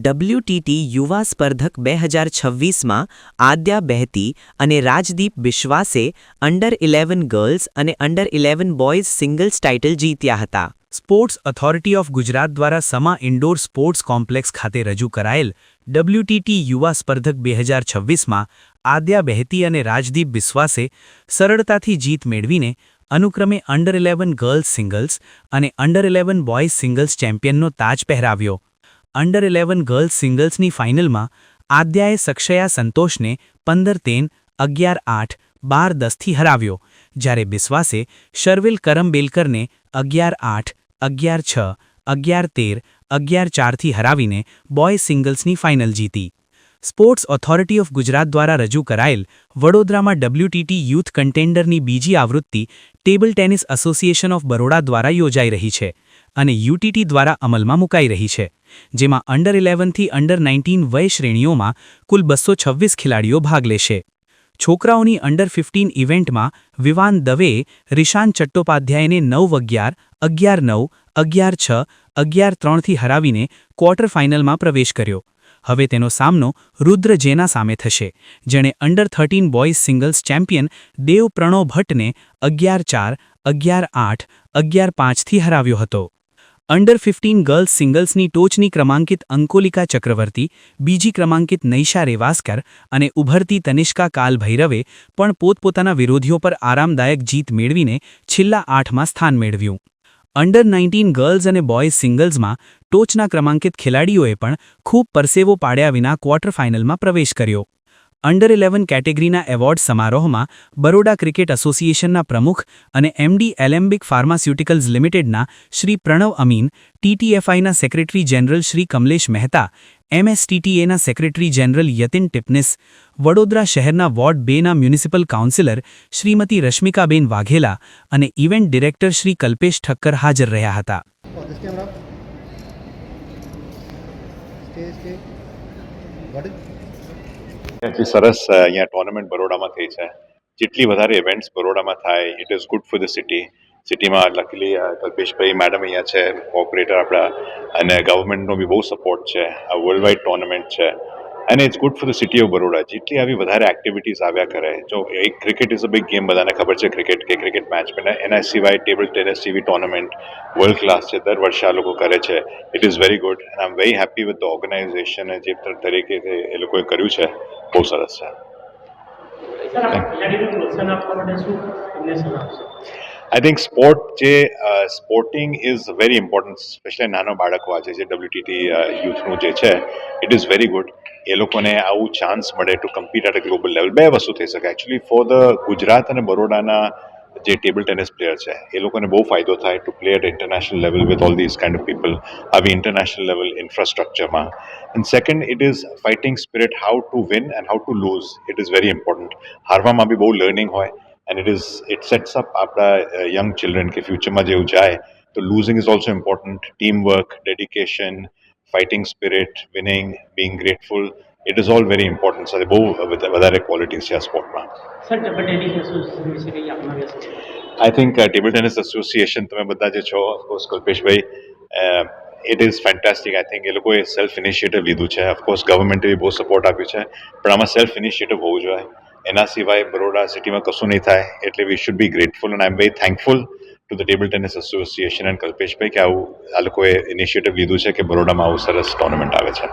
ડબ્લ્યુટીટી યુવા સ્પર્ધક બે હજાર છવ્વીસમાં આદ્યા બહેતી અને રાજદીપ બિશ્વાસે અંડર ઇલેવન ગર્લ્સ અને under eleven boys singles title જીત્યા હતા. સ્પોર્ટ્સ ઓથોરિટી ઓફ ગુજરાત દ્વારા સમા ઇન્ડોર સ્પોર્ટ્સ કોમ્પ્લેક્સ ખાતે રજૂ કરાયેલ ડબ્લ્યુટીટી યુવા સ્પર્ધક બે હજાર છવ્વીસમાં આદ્યા બહેતી અને રાજદીપ બિસ્વાસે સરળતાથી જીત મેળવીને અનુક્રમે અંડર ઇલેવન ગર્લ્સ સિંગલ્સ અને અંડર ઇલેવન બોયઝ સિંગલ્સ ચેમ્પિયનનો તાજ પહેરાવ્યો. અંડર ઇલેવન ગર્લ્સ સિંગલ્સની ફાઇનલમાં આદ્યાએ સક્ષયા સંતોષને પંદર તેન, અગિયાર આઠ, બાર દસથી હરાવ્યો, જ્યારે બિસ્વાસે શર્વિલ કરમબેલકરને અગિયાર આઠ, અગિયાર છ, અગિયાર તેર, અગિયાર ચારથી હરાવીને બોય સિંગલ્સની ફાઇનલ જીતી. સ્પોર્ટ્સ ઓથોરિટી ઓફ ગુજરાત દ્વારા રજૂ કરાયેલ વડોદરામાં ડબ્લ્યુટીટી યુથ કન્ટેન્ડરની બીજી આવૃત્તિ table tennis association of Baroda દ્વારા યોજાઈ રહી છે અને યુટીટી દ્વારા અમલમાં મુકાઈ રહી છે, જેમાં અંડર ઇલેવનથી અંડર નાઇન્ટીન વય શ્રેણીઓમાં કુલ બસો ખેલાડીઓ ભાગ લેશે. છોકરાઓની અંડર ફિફ્ટીન ઇવેન્ટમાં વિવાન દવેએ રિશાન ચટ્ટોપાધ્યાયને નવ અગિયાર અગિયાર નવ, અગિયાર છ, અગિયાર ત્રણથી હરાવીને ક્વાર્ટર ફાઇનલમાં પ્રવેશ કર્યો. હવે તેનો સામનો રુદ્ર જેના સામે થશે, જેણે under thirteen boys singles champion Dev Pranav ભટ્ટને અગિયાર ચાર, અગિયાર આઠ, અગિયાર પાંચથી હરાવ્યો હતો. અંડર ફિફ્ટીન ગર્લ્સ સિંગલ્સની ટોચની ક્રમાંકિત અંકોલિકા ચક્રવર્તી, બીજી ક્રમાંકિત નૈશા રેવાસ્કર અને ઉભરતી તનિષ્કા કાલ ભૈરવે પણ પોતપોતાના વિરોધીઓ પર આરામદાયક જીત મેળવીને છેલ્લા આઠમાં સ્થાન મેળવ્યું. અંડર નાઇન્ટીન ગર્લ્સ અને બોયઝ સિંગલ્સમાં ટોચના ક્રમાંકિત ખેલાડીઓએ પણ ખૂબ પરસેવો પાડ્યા વિના ક્વાર્ટર ફાઇનલમાં પ્રવેશ કર્યો. અંડર ઇલેવન કેટેગરીના એવોર્ડ સમારોહમાં બરોડા ક્રિકેટ એસોસિએશનના પ્રમુખ અને એમડી એલેમ્બિક ફાર્માસ્યુટિકલ્સ લિમિટેડના શ્રી પ્રણવ અમીન ટીટીએફઆઈના સેક્રેટરી જનરલ શ્રી કમલેશ મહેતા એમએસટીટીએના સેક્રેટરી જનરલ યતિન ટિપનિસ, વડોદરા શહેરના વોર્ડ બેના મ્યુનિસિપલ કાઉન્સિલર શ્રીમતી રશ્મિકાબેન વાઘેલા અને ઇવેન્ટ ડિરેક્ટર શ્રી કલ્પેશ ઠક્કર હાજર રહ્યા હતા. Got it? એટલી સરસ અહીંયા ટુર્નામેન્ટ બરોડામાં થઈ છે. જેટલી વધારે ઇવેન્ટ્સ બરોડામાં થાય it is good for the city સિટીમાં લકીલી કલ્પેશભાઈ મેડમ અહીંયા છે કોઓપરેટર આપણા, અને ગવર્મેન્ટનો બી બહુ સપોર્ટ છે. આ વર્લ્ડ વાઇડ ટુર્નામેન્ટ છે. અને it's good for the city of Baroda જેટલી આવી વધારે એક્ટિવિટીઝ આવ્યા કરે. જો એક cricket is a big game બધાને ખબર છે ક્રિકેટ કે ક્રિકેટ મેચ પણ એના સિવાય ટેબલ ટેનિસ જેવી ટુર્નામેન્ટ વર્લ્ડ ક્લાસ છે. દર વર્ષે આ લોકો કરે છે. It is very good and I am very happy with the organisation જે તરીકે એ લોકોએ કર્યું છે. બહુ સરસ છે. આઈ થિંક સ્પોર્ટ જે sporting is very important specially નાનો બાળકો આજે જે ડબ્લ્યુટીટી યુથનું જે છે ઇટ ઇઝ વેરી ગુડ એ લોકોને આવું ચાન્સ મળે to compete at a global level બે વસ્તુ થઈ શકે. એકચ્યુઅલી ફોર ધ ગુજરાત અને બરોડાના જે ટેબલ ટેનિસ પ્લેયર છે, એ લોકોને બહુ ફાયદો થાય to play at international level with all these kind of people આવી international level ઇન્ફ્રાસ્ટ્રક્ચરમાં and second it is fighting spirit how to win and how to lose it is very important હારવામાં બી બહુ learning હોય and it is it sets up આપણા young children કે ફ્યુચરમાં જેવું જાય, તો losing is also important team work dedication fighting spirit winning being grateful it is all very important સાથે બહુ વધારે ક્વોલિટીઝ છે આ સ્પોર્ટમાં I think table tennis association તમે બધા જે છો of course Kalpeshbhai it is fantastic I think એ લોકોએ સેલ્ફ ઇનિશિયેટિવ લીધું છે ઓફકોર્સ ગવર્મેન્ટે બી બહુ સપોર્ટ આપ્યું છે પણ આમાં સેલ્ફ ઇનિશિયેટિવ હોવું જોઈએ એના સિવાય બરોડા સિટીમાં કશું નહીં થાય એટલે we should be grateful and I am very thankful to the table tennis association and Kalpeshbhai કે આવું આ લોકોએ ઇનિશિયેટિવ લીધું છે કે બરોડામાં આવું સરસ ટુર્નામેન્ટ આવે છે?